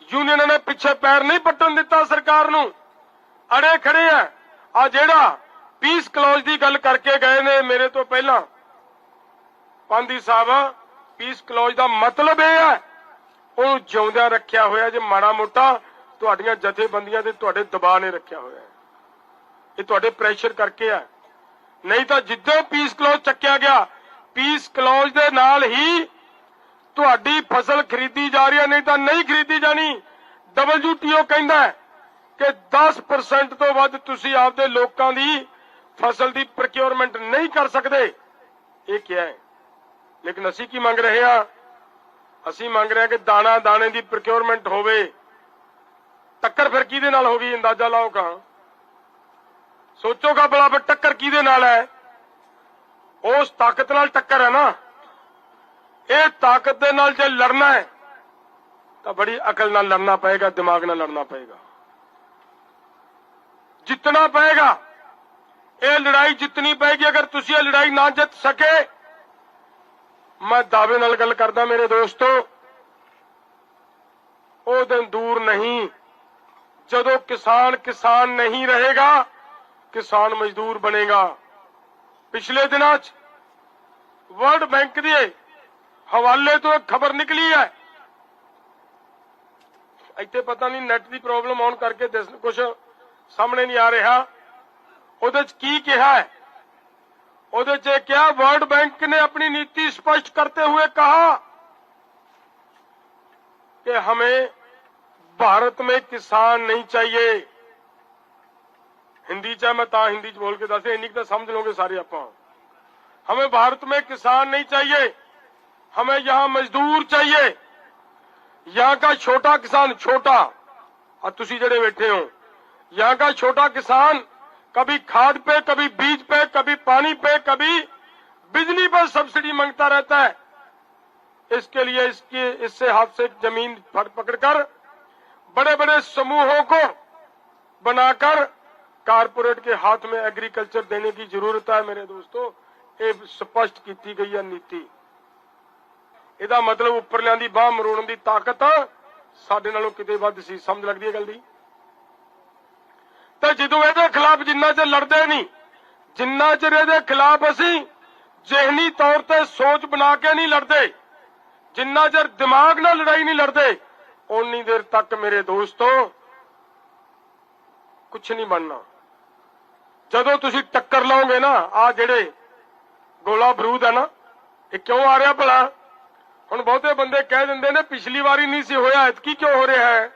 ਯੂਨੀਅਨਾਂ ਨੇ ਪਿੱਛੇ ਪੈਰ ਨਹੀਂ ਪੱਟਣ ਦਿੱਤਾ ਸਰਕਾਰ ਨੂੰ। ਅੜੇ ਖੜੇ ਆ। ਆ ਜਿਹੜਾ ਪੀਸ ਕਲੌਜ ਦੀ ਗੱਲ ਕਰਕੇ ਗਏ ਨੇ ਮੇਰੇ ਤੋਂ ਪਹਿਲਾਂ। ਪਾਂਦੀ ਸਾਹਿਬ, ਪੀਸ ਕਲੌਜ ਦਾ ਮਤਲਬ ਇਹ ਹੈ, ਉਹਨੂੰ ਜਿਉਂਦਿਆਂ ਰੱਖਿਆ ਹੋਇਆ ਜੇ ਮਾੜਾ ਮੋਟਾ ਤੁਹਾਡੀਆਂ ਜਥੇਬੰਦੀਆਂ ਦੇ ਤੁਹਾਡੇ ਦਬਾਅ ਨੇ ਰੱਖਿਆ ਹੋਇਆ ਹੈ। ਇਹ ਤੁਹਾਡੇ ਪ੍ਰੈਸ਼ਰ ਕਰਕੇ ਆ ਨਹੀਂ ਤਾਂ ਜਿੱਦੋਂ ਪੀਸ ਕਲੌਜ ਚੱਕਿਆ ਗਿਆ ਪੀਸ ਕਲੌਜ ਦੇ ਨਾਲ ਹੀ ਤੁਹਾਡੀ ਫਸਲ ਖਰੀਦੀ ਜਾ ਰਹੀ ਹੈ, ਨਹੀਂ ਤਾਂ ਨਹੀਂ ਖਰੀਦੀ ਜਾਣੀ। WTO ਕਹਿੰਦਾ ਕਿ 10% ਤੋਂ ਵੱਧ ਤੁਸੀਂ ਆਪਦੇ ਲੋਕਾਂ ਦੀ ਫਸਲ ਦੀ ਪ੍ਰੋਕਿਉਰਮੈਂਟ ਨਹੀਂ ਕਰ ਸਕਦੇ। ਇਹ ਕਿਹਾ ਹੈ। ਲੇਕਿਨ ਅਸੀਂ ਕੀ ਮੰਗ ਰਹੇ ਹਾਂ? ਅਸੀਂ ਮੰਗ ਰਹੇ ਹਾਂ ਕਿ ਦਾਣਾ ਦਾਣੇ ਦੀ ਪ੍ਰੋਕਿਉਰਮੈਂਟ ਹੋਵੇ। ਟੱਕਰ ਫਿਰ ਕਿਹਦੇ ਨਾਲ ਹੋ ਗਈ, ਅੰਦਾਜ਼ਾ ਲਾਓ ਕਹਾਂ ਸੋਚੋਗਾ ਭਲਾ ਫਿਰ ਟੱਕਰ ਕਿਹਦੇ ਨਾਲ ਹੈ? ਉਸ ਤਾਕਤ ਨਾਲ ਟੱਕਰ ਹੈ ਨਾ। ਇਹ ਤਾਕਤ ਦੇ ਨਾਲ ਜੇ ਲੜਨਾ ਹੈ, ਤਾਂ ਬੜੀ ਅਕਲ ਨਾਲ ਲੜਨਾ ਪਏਗਾ, ਦਿਮਾਗ ਨਾਲ ਲੜਨਾ ਪਏਗਾ। ਜਿੱਤਣਾ ਪਏਗਾ, ਇਹ ਲੜਾਈ ਜਿੱਤਣੀ ਪਏਗੀ, ਅਗਰ ਤੁਸੀਂ ਇਹ ਲੜਾਈ ਨਾ ਜਿੱਤ ਸਕੇ, ਮੈਂ ਦਾਅਵੇ ਨਾਲ ਗੱਲ ਕਰਦਾ, ਮੇਰੇ ਦੋਸਤੋ। ਉਹ ਦਿਨ ਦੂਰ ਨਹੀਂ ਜਦੋਂ ਕਿਸਾਨ ਕਿਸਾਨ ਨਹੀਂ ਰਹੇਗਾ, ਕਿਸਾਨ ਮਜ਼ਦੂਰ ਬਣੇਗਾ। ਪਿਛਲੇ ਦਿਨਾਂ 'ਚ ਵਰਲਡ ਬੈਂਕ ਦੇ ਹਵਾਲੇ ਤੋਂ ਇੱਕ ਖਬਰ ਨਿਕਲੀ ਹੈ। ਇੱਥੇ ਪਤਾ ਨਹੀਂ ਨੈਟ ਦੀ ਪ੍ਰੋਬਲਮ ਆਉਣ ਕਰਕੇ ਕੁਝ ਸਾਹਮਣੇ ਨਹੀਂ ਆ ਰਿਹਾ। ਉਹਦੇ 'ਚ ਕੀ ਕਿਹਾ ਹੈ? ਉਹਦੇ 'ਚ ਕਿਹਾ ਵਰਲਡ ਬੈਂਕ ਨੇ ਆਪਣੀ ਨੀਤੀ ਸਪਸ਼ਟ ਕਰਤੇ ਹੋਏ ਕਿਹਾ ਕਿ ਹਮੇ भारत में किसान नहीं चाहिए। हिंदी चाहे मैं ता हिंदी बोल के दस इंनी तो समझ लोगे सारे आप हमें भारत में किसान नहीं चाहिए। हमें यहाँ मजदूर चाहिए। यहाँ का छोटा किसान, छोटा और तुसी जड़े बैठे हो। यहाँ का छोटा किसान कभी खाद पे, कभी बीज पे, कभी पानी पे, कभी बिजली पर सब्सिडी माँगता रहता है। इसके लिए इसके, इससे हाथ से ज़मीन पकड़कर बड़े बड़े समूहों को बनाकर कारपोरेट के हाथ में एग्रीकल्चर देने की जरूरत है मेरे दोस्तों ਇਹ ਸਪਸ਼ਟ ਕੀਤੀ ਗਈ ਹੈ ਨੀਤੀ ਇਹਦਾ ਮਤਲਬ ਉੱਪਰਲਿਆਂ ਦੀ ਬਾਹ ਮਰੋੜਨ ਦੀ ਤਾਕਤ ਸਾਡੇ ਨਾਲੋਂ ਕਿਤੇ ਵੱਧ ਸੀ ਸਮਝ ਲੱਗਦੀ ਹੈ ਗੱਲ ਦੀ ਤੇ ਜਦੋਂ ਇਹਦੇ ਖਿਲਾਫ ਜਿੰਨਾ ਚਿਰ ਲੜਦੇ ਨਹੀਂ ਜਿੰਨਾ ਚਿਰ ਇਹਦੇ ਖਿਲਾਫ ਅਸੀਂ ਜਿਹਨੀ ਤੌਰ ਤੇ ਸੋਚ ਬਣਾ ਕੇ ਨਹੀਂ ਲੜਦੇ ਜਿੰਨਾ ਚਿਰ ਦਿਮਾਗ ਨਾਲ ਲੜਾਈ ਨਹੀਂ ਲੜਦੇ ਉਨੀ ਦੇਰ ਤੱਕ ਮੇਰੇ ਦੋਸਤੋ ਕੁਝ ਨਹੀਂ ਬਣਨਾ। ਜਦੋਂ ਤੁਸੀਂ ਟੱਕਰ ਲਾਓਗੇ ਨਾ ਆ ਜਿਹੜੇ ਗੋਲਾ ਬਰੂਦ ਹੈ ਨਾ, ਇਹ ਕਿਉਂ ਆ ਰਿਹਾ ਭਲਾ? ਹੁਣ ਬਹੁਤੇ ਬੰਦੇ ਕਹਿ ਦਿੰਦੇ ਨੇ, ਪਿਛਲੀ ਵਾਰੀ ਨਹੀਂ ਸੀ ਹੋਇਆ, ਐਤਕੀ ਕਿਉਂ ਹੋ ਰਿਹਾ ਹੈ?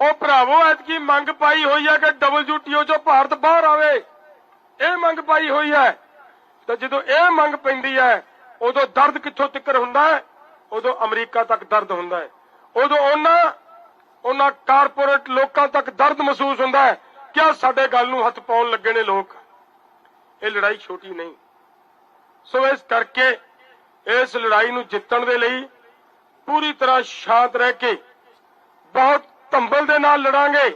ਉਹ ਭਰਾਵੋ, ਐਤਕੀ ਮੰਗ ਪਾਈ ਹੋਈ ਹੈ ਕਿ WTO ਚੋਂ ਭਾਰਤ ਬਾਹਰ ਆਵੇ। ਇਹ ਮੰਗ ਪਾਈ ਹੋਈ ਹੈ। ਤਾਂ ਜਦੋਂ ਇਹ ਮੰਗ ਪੈਂਦੀ ਹੈ, ਉਦੋਂ ਦਰਦ ਕਿੱਥੋਂ ਤਿੱਕਰ ਹੁੰਦਾ ਹੈ? ਉਦੋਂ ਅਮਰੀਕਾ ਤੱਕ ਦਰਦ ਹੁੰਦਾ ਹੈ। ਉਦੋਂ ਉਹਨਾਂ ਉਹਨਾਂ ਕਾਰਪੋਰੇਟ ਲੋਕਾਂ ਤੱਕ ਦਰਦ ਮਹਿਸੂਸ ਹੁੰਦਾ ਹੈ ਕਿ ਸਾਡੇ ਗੱਲ ਨੂੰ ਹੱਥ ਪਾਉਣ ਲੱਗੇ ਨੇ ਲੋਕ। ਇਹ ਲੜਾਈ ਛੋਟੀ ਨਹੀਂ। ਸੋ ਇਸ ਕਰਕੇ ਇਸ ਲੜਾਈ ਨੂੰ ਜਿੱਤਣ ਦੇ ਲਈ ਪੂਰੀ ਤਰ੍ਹਾਂ ਸ਼ਾਂਤ ਰਹਿ ਕੇ ਬਹੁਤ ਧੰਬਲ ਦੇ ਨਾਲ ਲੜਾਂਗੇ।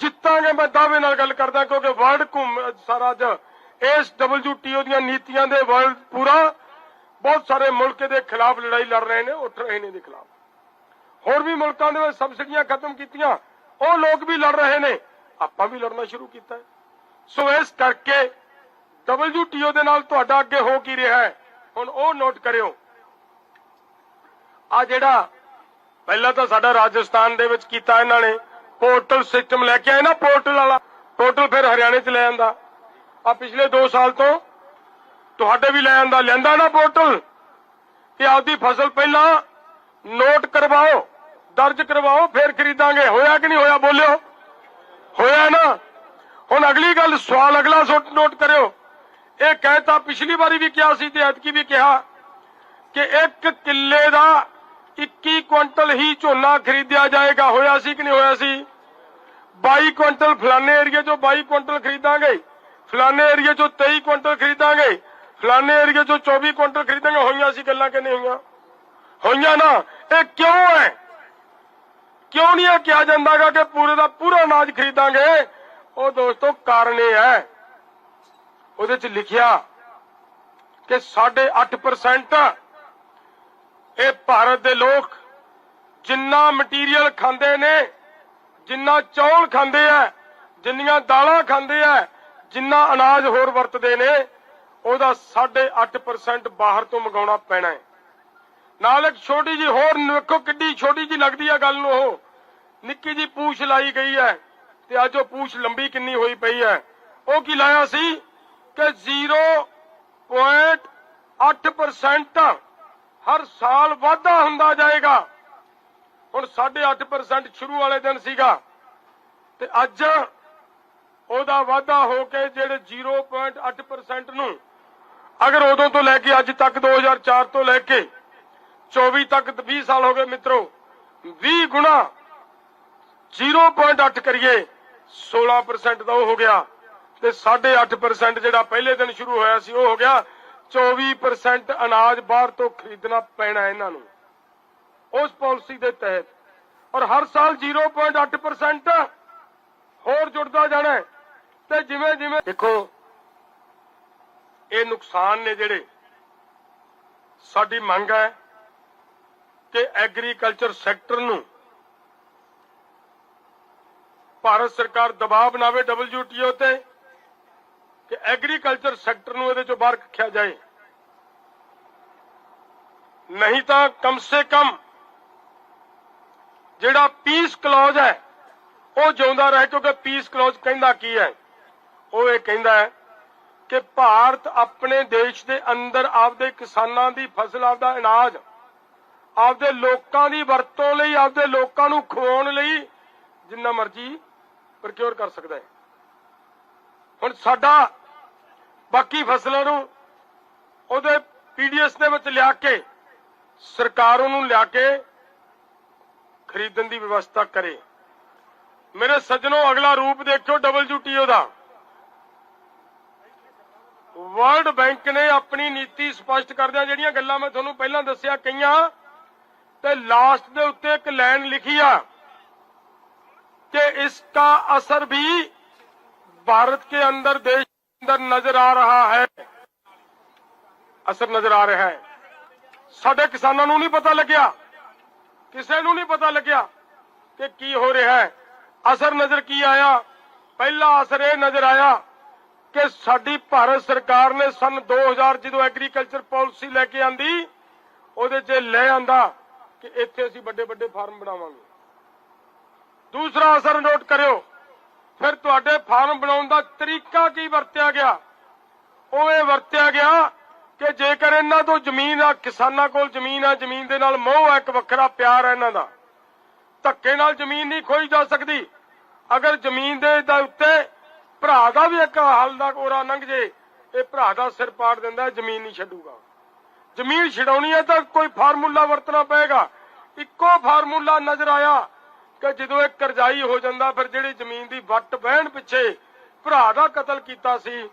ਜਿੱਤਾਂਗੇ, ਮੈਂ ਦਾਅਵੇ ਨਾਲ ਗੱਲ ਕਰਦਾ ਕਿਉਂਕਿ ਵਰਲਡ ਘੁੰਮ ਸਾਰਾ ਅੱਜ ਇਸ WTO ਦੀਆਂ ਨੀਤੀਆਂ ਦੇ ਵਰਲਡ ਪੂਰਾ ਬਹੁਤ ਸਾਰੇ ਮੁਲਕ ਦੇ ਖਿਲਾਫ ਲੜਾਈ ਲੜ ਰਹੇ ਨੇ, ਉੱਠ ਰਹੇ ਨੇ ਦੇ ਖਿਲਾਫ। ਹੋਰ ਵੀ ਮੁਲਕਾਂ ਦੇ ਵਿੱਚ ਸਬਸਿਡੀਆਂ ਖਤਮ ਕੀਤੀਆਂ, ਉਹ ਲੋਕ ਵੀ ਲੜ ਰਹੇ ਨੇ। ਆਪਾਂ ਵੀ ਲੜਨਾ ਸ਼ੁਰੂ ਕੀਤਾ ਸੋ ਇਸ ਕਰਕੇ WTO ਦੇ ਨਾਲ ਤੁਹਾਡਾ ਅੱਗੇ ਹੋ ਕੀ ਰਿਹਾ ਹੈ, ਹੁਣ ਉਹ ਨੋਟ ਕਰਿਓ। ਆ ਜਿਹੜਾ ਪਹਿਲਾਂ ਤਾਂ ਸਾਡਾ ਰਾਜਸਥਾਨ ਦੇ ਵਿੱਚ ਕੀਤਾ ਇਹਨਾਂ ਨੇ, ਪੋਰਟਲ ਸਿਸਟਮ ਲੈ ਕੇ ਆਏ ਨਾ, ਪੋਰਟਲ ਵਾਲਾ, ਪੋਰਟਲ ਫਿਰ ਹਰਿਆਣੇ 'ਚ ਲੈ ਆਂਦਾ। ਆ ਪਿਛਲੇ 2 ਸਾਲ ਤੋਂ ਤੁਹਾਡੇ ਵੀ ਲੈ ਆਂਦਾ ਲੈਂਦਾ ਨਾ ਪੋਰਟਲ। ਕਿ ਆਪਦੀ ਫਸਲ ਪਹਿਲਾਂ ਨੋਟ ਕਰਵਾਓ। ਦਰਜ ਕਰਵਾਓ, ਫਿਰ ਖਰੀਦਾਂਗੇ। ਹੋਇਆ ਕਿ ਨਹੀਂ ਹੋਇਆ ਬੋਲਿਓ? ਹੋਇਆ ਨਾ? ਹੁਣ ਅਗਲੀ ਗੱਲ, ਸਵਾਲ ਅਗਲਾ ਸੋਟ ਨੋਟ ਕਰਿਓ। ਇਹ ਕਹਿਤਾ ਪਿਛਲੀ ਵਾਰੀ ਵੀ ਕਿਹਾ ਸੀ ਤੇ ਐਤਕੀ ਵੀ ਕਿਹਾ ਕਿ ਇੱਕ ਕਿੱਲੇ ਦਾ 21 ਕੁਇੰਟਲ ਹੀ ਝੋਨਾ ਖਰੀਦਿਆ ਜਾਏਗਾ। ਹੋਇਆ ਸੀ ਕਿ ਨਹੀਂ ਹੋਇਆ ਸੀ? 22 ਕੁਇੰਟਲ ਫਲਾਣੇ ਏਰੀਏ 'ਚੋਂ 22 ਕੁਇੰਟਲ ਖਰੀਦਾਂਗੇ। ਫਲਾਣੇ ਏਰੀਏ 'ਚੋਂ 23 ਕੁਇੰਟਲ ਖਰੀਦਾਂਗੇ। ਫਲਾਣੇ ਏਰੀਏ 'ਚੋਂ 24 ਕੁਇੰਟਲ ਖਰੀਦਾਂਗੇ। ਹੋਈਆਂ ਸੀ ਗੱਲਾਂ ਕਿ ਨਹੀਂ ਹੋਈਆਂ? ਹੋਈਆਂ ਨਾ? ਇਹ ਕਿਉਂ ਹੈ? ਕਿਉਂ ਨਹੀਂ ਇਹ ਕਿਹਾ ਜਾਂਦਾਗਾ ਕਿ ਪੂਰੇ ਦਾ ਪੂਰਾ ਅਨਾਜ ਖਰੀਦਾਂਗੇ? ਉਹ ਦੋਸਤੋ, ਕਾਰਨ ਇਹ ਹੈ, ਉਹਦੇ 'ਚ ਲਿਖਿਆ ਕਿ 8.5% ਇਹ ਭਾਰਤ ਦੇ ਲੋਕ ਜਿੰਨਾ ਮਟੀਰੀਅਲ ਖਾਂਦੇ ਨੇ, ਜਿੰਨਾ ਚੌਲ ਖਾਂਦੇ ਆ, ਜਿੰਨੀਆਂ ਦਾਲਾਂ ਖਾਂਦੇ ਆ, ਜਿੰਨਾ ਅਨਾਜ ਹੋਰ ਵਰਤਦੇ ਨੇ, ਉਹਦਾ 8.5% ਬਾਹਰ ਤੋਂ ਮੰਗਾਉਣਾ ਪੈਣਾ ਹੈ। ਨਾਲ ਇੱਕ ਛੋਟੀ ਜੀ ਹੋਰ ਵੇਖੋ ਕਿੱਡੀ ਛੋਟੀ ਜੀ ਲੱਗਦੀ ਆ ਗੱਲ ਨੂੰ ਉਹ। ਨਿੱਕੀ ਜੀ ਪੂਛ ਲਾਈ ਗਈ ਹੈ ਤੇ ਅੱਜ ਉਹ ਪੂਛ ਲੰਬੀ ਕਿੰਨੀ ਹੋਈ ਪਈ ਹੈ। ਉਹ ਕੀ ਲਾਇਆ ਸੀ? ਕਿ 0.8% ਹਰ ਸਾਲ ਵਾਧਾ ਹੁੰਦਾ ਜਾਏਗਾ। ਹੁਣ 8.5% ਸ਼ੁਰੂ ਵਾਲੇ ਦਿਨ ਸੀਗਾ ਤੇ ਅੱਜ ਉਹਦਾ ਵਾਧਾ ਹੋ ਕੇ ਜਿਹੜੇ 0.8% ਨੂੰ ਅਗਰ ਉਦੋਂ ਤੋਂ ਲੈ ਕੇ ਅੱਜ ਤੱਕ 2004 ਤੋਂ ਲੈ ਕੇ 24 ਤੱਕ 20 ਸਾਲ ਹੋ ਗਏ ਮਿੱਤਰੋ 20 ਗੁਣਾ 0.8 ਕਰੀਏ 16% ਦਾ ਉਹ ਹੋ ਗਿਆ ਤੇ 8.5% ਜਿਹੜਾ ਪਹਿਲੇ ਦਿਨ ਸ਼ੁਰੂ ਹੋਇਆ ਸੀ, ਉਹ ਹੋ ਗਿਆ 24% ਅਨਾਜ ਬਾਹਰ ਤੋਂ ਖਰੀਦਣਾ ਪੈਣਾ ਇਹਨਾਂ ਨੂੰ। ਉਸ ਪਾਲਿਸੀ ਦੇ ਤਹਿਤ। ਔਰ ਹਰ ਸਾਲ 0.8% ਹੋਰ ਜੁੜਦਾ ਜਾਣਾ ਤੇ ਜਿਵੇਂ ਜਿਵੇਂ ਦੇਖੋ, ਇਹ ਨੁਕਸਾਨ ਨੇ ਜਿਹੜੇ, ਸਾਡੀ ਮੰਗ ਹੈ ਕਿ ਐਗਰੀਕਲਚਰ ਸੈਕਟਰ ਨੂੰ ਭਾਰਤ ਸਰਕਾਰ ਦਬਾਅ ਬਣਾਵੇ WTO ਤੇ ਕਿ ਐਗਰੀਕਲਚਰ ਸੈਕਟਰ ਨੂੰ ਇਹਦੇ ਚੋਂ ਬਾਹਰ ਰੱਖਿਆ ਜਾਏ। ਨਹੀਂ ਤਾਂ ਕਮ ਸੇ ਕਮ ਜਿਹੜਾ ਪੀਸ ਕਲੌਜ ਹੈ, ਉਹ ਜਿਉਂਦਾ ਰਹੇ, ਕਿਉਂਕਿ ਪੀਸ ਕਲੌਜ ਕਹਿੰਦਾ ਕੀ ਹੈ? ਉਹ ਇਹ ਕਹਿੰਦਾ ਹੈ ਕਿ ਭਾਰਤ ਆਪਣੇ ਦੇਸ਼ ਦੇ ਅੰਦਰ ਆਪਦੇ ਕਿਸਾਨਾਂ ਦੀ ਫਸਲ, ਆਪਦਾ ਅਨਾਜ, ਆਪਦੇ ਲੋਕਾਂ ਦੀ ਵਰਤੋਂ ਲਈ, ਆਪਦੇ ਲੋਕਾਂ ਨੂੰ ਖਵਾਉਣ ਲਈ ਜਿੰਨਾ ਮਰਜ਼ੀ ਪ੍ਰਕਿਉਰ ਕਰ ਸਕਦਾ ਹੈ। ਹੁਣ ਸਾਡਾ ਬਾਕੀ ਫਸਲਾਂ ਨੂੰ ਉਹਦੇ ਪੀਡੀਐਸ ਦੇ ਵਿੱਚ ਲਿਆ ਕੇ, ਸਰਕਾਰ ਉਹਨੂੰ ਲਿਆ ਕੇ ਖਰੀਦਣ ਦੀ ਵਿਵਸਥਾ ਕਰੇ। ਮੇਰੇ ਸੱਜਣੋ, ਅਗਲਾ ਰੂਪ ਦੇਖਿਓ WTO ਦਾ। ਵਰਲਡ ਬੈਂਕ ਨੇ ਆਪਣੀ ਨੀਤੀ ਸਪਸ਼ਟ ਕਰਦਿਆਂ ਜਿਹੜੀਆਂ ਗੱਲਾਂ ਮੈਂ ਤੁਹਾਨੂੰ ਪਹਿਲਾਂ ਦੱਸਿਆ, ਕਈਆਂ ਤੇ ਲਾਸਟ ਦੇ ਉੱਤੇ ਇੱਕ ਲਾਈਨ ਲਿਖੀ ਆ। ਕਿ इसका असर भी भारत के अंदर देश के अंदर नजर आ रहा है ਅਸਰ ਨਜ਼ਰ ਆ ਰਿਹਾ ਹੈ ਸਾਡੇ ਕਿਸਾਨਾਂ ਨੂੰ ਨਹੀਂ ਪਤਾ ਲੱਗਿਆ ਕਿਸੇ ਨੂੰ ਨਹੀਂ ਪਤਾ ਲੱਗਿਆ ਕਿ ਕੀ ਹੋ ਰਿਹਾ ਹੈ ਅਸਰ ਨਜ਼ਰ ਕੀ ਆਇਆ ਪਹਿਲਾ ਅਸਰ ਇਹ ਨਜ਼ਰ ਆਇਆ ਕਿ ਸਾਡੀ ਭਾਰਤ ਸਰਕਾਰ ਨੇ ਸਨ 2000 ਜਦੋਂ ਐਗਰੀਕਲਚਰ ਪਾਲਿਸੀ ਲੈ ਕੇ ਆਂਦੀ ਉਹਦੇ 'ਚ ਲੈ ਆਂਦਾ ਕਿ ਇੱਥੇ ਅਸੀਂ ਵੱਡੇ ਵੱਡੇ ਫਾਰਮ ਬਣਾਵਾਂਗੇ ਦੂਸਰਾ ਅਸਰ ਨੋਟ ਕਰਿਓ। ਫਿਰ ਤੁਹਾਡੇ ਫਾਰਮ ਬਣਾਉਣ ਦਾ ਤਰੀਕਾ ਕੀ ਵਰਤਿਆ ਗਿਆ? ਉਹ ਇਹ ਵਰਤਿਆ ਗਿਆ ਕਿ ਜੇਕਰ ਇਹਨਾਂ ਤੋਂ ਜ਼ਮੀਨ ਆ, ਕਿਸਾਨਾਂ ਕੋਲ ਜ਼ਮੀਨ ਆ, ਜ਼ਮੀਨ ਦੇ ਨਾਲ ਮੋਹ ਆ, ਇੱਕ ਵੱਖਰਾ ਪਿਆਰ ਹੈ ਇਹਨਾਂ ਦਾ, ਧੱਕੇ ਨਾਲ ਜ਼ਮੀਨ ਨਹੀਂ ਖੋਈ ਜਾ ਸਕਦੀ। ਅਗਰ ਜ਼ਮੀਨ ਦੇ ਦਾ ਉੱਤੇ ਭਰਾ ਦਾ ਵੀ ਇੱਕ ਹਲ ਦਾ ਕੋਰਾ ਲੰਘ ਜੇ, ਇਹ ਭਰਾ ਦਾ ਸਿਰ ਪਾੜ ਦਿੰਦਾ ਜ਼ਮੀਨ ਨਹੀਂ ਛੱਡੂਗਾ। ਜ਼ਮੀਨ ਛਡਾਉਣੀ ਹੈ ਤਾਂ ਕੋਈ ਫਾਰਮੂਲਾ ਵਰਤਣਾ ਪਏਗਾ। ਇੱਕੋ ਫਾਰਮੂਲਾ ਨਜ਼ਰ ਆਇਆ। ਕਿ ਜਦੋਂ ਇਹ ਕਰਜ਼ਾਈ ਹੋ ਜਾਂਦਾ, ਫਿਰ ਜਿਹੜੀ ਜ਼ਮੀਨ ਦੀ ਵੱਟ ਬਹਿਣ ਪਿੱਛੇ ਭਰਾ ਦਾ ਕਤਲ ਕੀਤਾ ਸੀ,